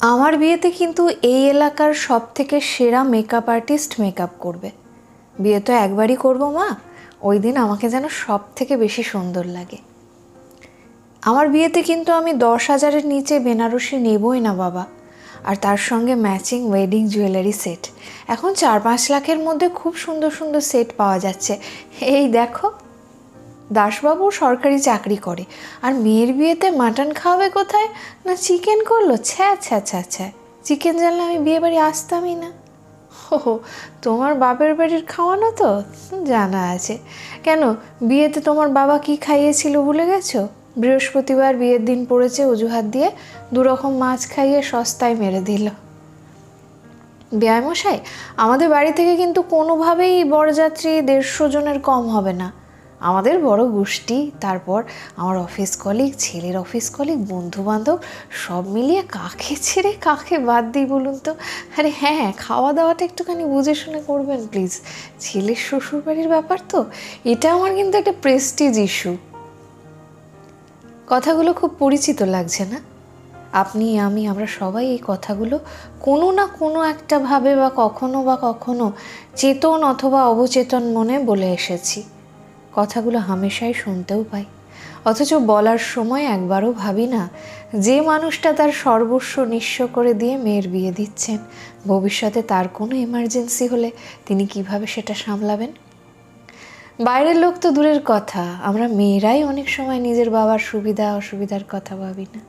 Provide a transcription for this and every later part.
আমার বিয়েতে কিন্তু এই এলাকার সব থেকে সেরা মেকআপ আর্টিস্ট মেকআপ করবে। বিয়ে তো একবারই করব মা, ওই দিন আমাকে যেন সব থেকে বেশি সুন্দর লাগে। আমার বিয়েতে কিন্তু আমি দশ হাজারের নিচে বেনারসি নেবই না বাবা, আর তার সঙ্গে ম্যাচিং ওয়েডিং জুয়েলারি সেট এখন চার পাঁচ লাখের মধ্যে খুব সুন্দর সুন্দর সেট পাওয়া যাচ্ছে। এই দেখো। দাসবাবু সরকারি চাকরি করে। আর মেয়ের বিয়েতে মাটন খাওয়াবে কোথায়? না চিকেন করল? ছ্যা ছ্যা ছ্যা ছ্যা। চিকেন জানলে আমি বিয়ে বাড়ি আসতামই না। ও তোমার বাপের বাড়ির খাওয়ানো তো? জানা আছে। কেন, বিয়েতে তোমার বাবা কি খাইয়েছিল ভুলে গেছো? বৃহস্পতিবার বিয়ের দিন পড়েছে অজুহাত দিয়ে দুরকম মাছ খাইয়ে সস্তায় মেরে দিল। মশাই আমাদের বাড়ি থেকে কিন্তু কোনোভাবেই বরযাত্রী দেড়শো জনের কম হবে না। আমাদের বড় গোষ্ঠী, তারপর আমার অফিস কলিগ ছেলের অফিস কলিগ বন্ধু বান্ধব সব মিলিয়ে কাকে ছেড়ে কাকে বাদ দিই বলুন তো? আরে হ্যাঁ খাওয়া দাওয়াটা একটুখানি বুঝে শুনে করবেন প্লিজ ছেলের শ্বশুরবাড়ির ব্যাপার তো? এটা আমার কিন্তু একটা প্রেস্টিজ ইস্যু কথাগুলো খুব পরিচিত লাগছে না? আপনি, আমি, আমরা সবাই এই কথাগুলো কোনো না কোনো একটা ভাবে বা কখনো বা কখনো চেতন অথবা অবচেতন মনে বলে এসেছি। কথাগুলো হামেশাই শুনতেও পাই। অথচ বলার সময় একবারও ভাবি না, যে মানুষটা তার সর্বস্ব নিঃস্ব করে দিয়ে মেয়ের বিয়ে দিচ্ছেন, ভবিষ্যতে তার কোনো এমার্জেন্সি হলে তিনি কীভাবে সেটা সামলাবেন? বাইরের লোক তো দূরের কথা, আমরা মেয়েরাই অনেক সময় নিজের বাবার সুবিধা, অসুবিধার কথা ভাবি না।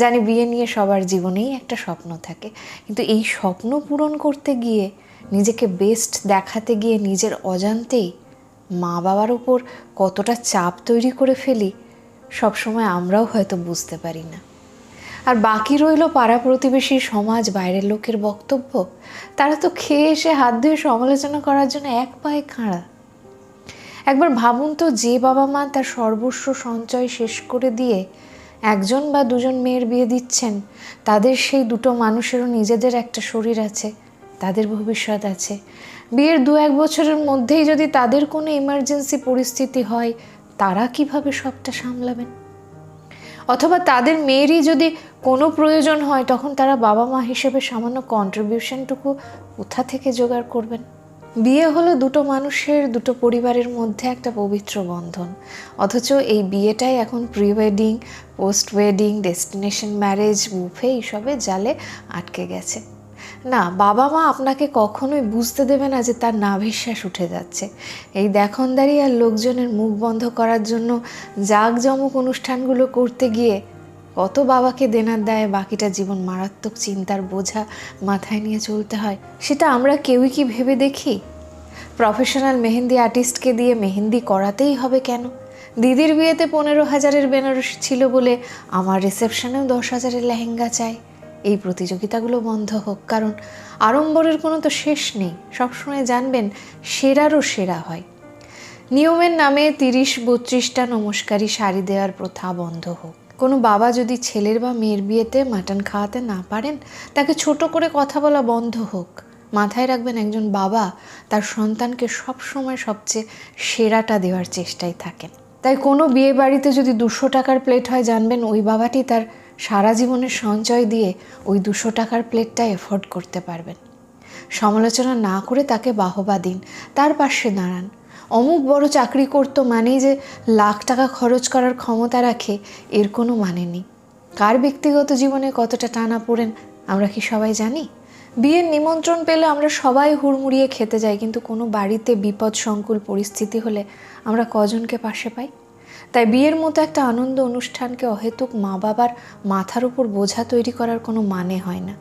জানি বিয়ে নিয়ে সবার জীবনেই একটা স্বপ্ন থাকে, কিন্তু এই স্বপ্ন পূরণ করতে গিয়ে, নিজেকে বেস্ট দেখাতে গিয়ে নিজের অজান্তেই মা বাবার ওপর কতটা চাপ তৈরি করে ফেলি, সবসময় আমরাও হয়তো বুঝতে পারি না। আর বাকি রইল পাড়া প্রতিবেশী সমাজ, বাইরের লোকের বক্তব্য। তারা তো খেয়ে এসে হাত ধুয়ে সমালোচনা করার জন্য এক পায়ে খাঁড়া। একবার ভাবুন তো, যে বাবা মা তার সর্বস্ব সঞ্চয় শেষ করে দিয়ে একজন বা দুজন মেয়ের বিয়ে দিচ্ছেন, তাদের সেই দুটো মানুষেরও নিজেদের একটা শরীর আছে, তাদের ভবিষ্যৎ আছে। বিয়ের দু এক বছরের মধ্যেই যদি তাদের কোনো ইমার্জেন্সি পরিস্থিতি হয়, তারা কীভাবে সবটা সামলাবেন? অথবা তাদের মেয়েরই যদি কোনো প্রয়োজন হয়, তখন তারা বাবা মা হিসেবে সামান্য কন্ট্রিবিউশনটুকু কোথা থেকে জোগাড় করবেন? বিয়ে হলো দুটো মানুষের, দুটো পরিবারের মধ্যে একটা পবিত্র বন্ধন। অথচ এই বিয়েটাই এখন pre wedding post wedding destination marriage buffet এইসবে জালে আটকে গেছে। না বাবা মা আপনাকে কখনোই বুঝতে দেবে না যে তার নাভিশ্বাস উঠে যাচ্ছে। এই দেখনদারি আর লোকজনের মুখ বন্ধ করার জন্য জাঁকজমক অনুষ্ঠানগুলো করতে গিয়ে কত বাবাকে দেনার দেয় বাকিটা জীবন মারাত্মক চিন্তার বোঝা মাথায় নিয়ে চলতে হয়, সেটা আমরা কেউই কি ভেবে দেখি? প্রফেশনাল মেহেন্দি আর্টিস্টকে দিয়ে মেহেন্দি করাতেই হবে কেন? দিদির বিয়েতে পনেরো হাজারের বেনারসি ছিল বলে আমার রিসেপশনেও দশ হাজারের লেহেঙ্গা চাই। এই প্রতিযোগিতাগুলো বন্ধ হোক, কারণ আড়ম্বরের কোনো তো শেষ নেই। সবসময় জানবেন, সেরারও সেরা হয়। নিয়মের নামে তিরিশ, বত্রিশটা নমস্কারী শাড়ি দেওয়ার প্রথা বন্ধ হোক। কোনো বাবা যদি ছেলের বা মেয়ের বিয়েতে মাটন খাওয়াতে না পারেন, তাকে ছোট করে কথা বলা বন্ধ হোক। মাথায় রাখবেন একজন বাবা তার সন্তানকে সব সময় সবচেয়ে সেরাটা দেওয়ার চেষ্টায় থাকেন। তাই কোনো বিয়ে বাড়িতে যদি দুশো টাকার প্লেট হয়, জানবেন ওই বাবাটি তার সারা জীবনের সঞ্চয় দিয়ে ওই দুশো টাকার প্লেটটা এফোর্ড করতে পারবেন। সমালোচনা না করে তাকে বাহবা দিন। তার পাশে দাঁড়ান। অমুক বড় চাকরি করতো মানেই যে লাখ টাকা খরচ করার ক্ষমতা রাখে, এর কোনো মানে নেই। কার ব্যক্তিগত জীবনে কতটা টানা পড়েন, আমরা কি সবাই জানি? বিয়ের নিমন্ত্রণ পেলে আমরা সবাই হুড়মুড়িয়ে খেতে যাই, কিন্তু কোনো বাড়িতে বিপদ সংকুল পরিস্থিতি হলে আমরা কজনকে পাশে পাই? তাই বিয়ের মতো একটা আনন্দ অনুষ্ঠানকে অহেতুক মা বাবার মাথার উপর বোঝা তৈরি করার কোনো মানে হয় না।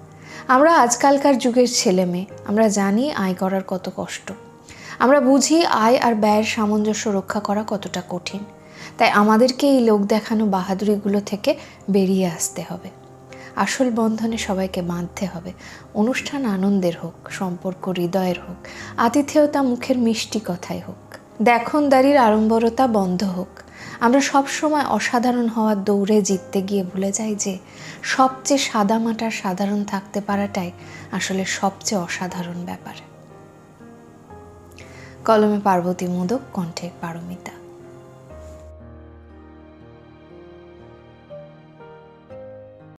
আমরা আজকালকার যুগের ছেলে মেয়ে, আমরা জানি আয় করার কত কষ্ট। আমরা বুঝি আয় আর ব্যয়ের সামঞ্জস্য রক্ষা করা কতটা কঠিন। তাই আমাদেরকে এই লোক দেখানো বাহাদুরিগুলো থেকে বেরিয়ে আসতে হবে। আসল বন্ধনে সবাইকে বাঁধতে হবে। অনুষ্ঠান আনন্দের হোক, সম্পর্ক হৃদয়ের হোক, আতিথেয়তা মুখের মিষ্টি কথাই হোক। দেখনদারির আড়ম্বরতা বন্ধ হোক। আমরা সব সময় অসাধারণ হওয়ার দৌড়ে জিততে গিয়ে ভুলে যাই যে সবচেয়ে সাদামাটা সাধারণ থাকতে পারাটাই আসলে সবচেয়ে অসাধারণ ব্যাপার। কলমে পার্বতী মোদক, কণ্ঠে পারমিতা।